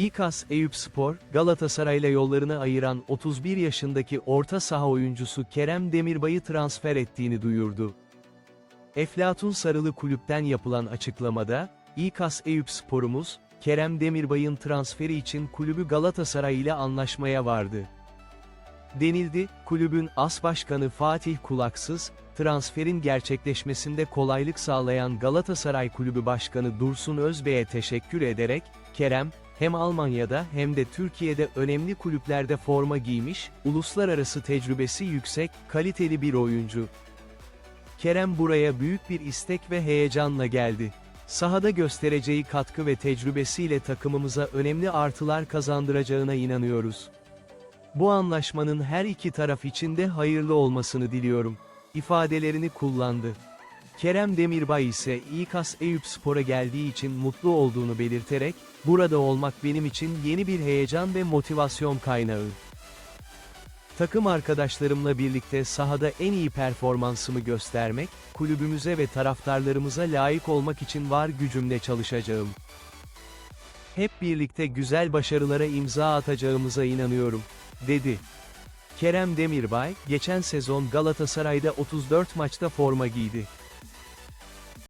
İKAS Eyüpspor, Galatasaray'la yollarını ayıran 31 yaşındaki orta saha oyuncusu Kerem Demirbay'ı transfer ettiğini duyurdu. Eflatun Sarılı kulüpten yapılan açıklamada, İKAS Eyüpspor'umuz, Kerem Demirbay'ın transferi için kulübü Galatasaray ile anlaşmaya vardı. Denildi, kulübün as başkanı Fatih Kulaksız, transferin gerçekleşmesinde kolaylık sağlayan Galatasaray Kulübü Başkanı Dursun Özbey'e teşekkür ederek, Kerem, hem Almanya'da hem de Türkiye'de önemli kulüplerde forma giymiş, uluslararası tecrübesi yüksek, kaliteli bir oyuncu. Kerem buraya büyük bir istek ve heyecanla geldi. Sahada göstereceği katkı ve tecrübesiyle takımımıza önemli artılar kazandıracağına inanıyoruz. Bu anlaşmanın her iki taraf için de hayırlı olmasını diliyorum. ifadelerini kullandı. Kerem Demirbay ise İKAS Eyüpspor'a geldiği için mutlu olduğunu belirterek, burada olmak benim için yeni bir heyecan ve motivasyon kaynağı. Takım arkadaşlarımla birlikte sahada en iyi performansımı göstermek, kulübümüze ve taraftarlarımıza layık olmak için var gücümle çalışacağım. Hep birlikte güzel başarılara imza atacağımıza inanıyorum, dedi. Kerem Demirbay, geçen sezon Galatasaray'da 34 maçta forma giydi.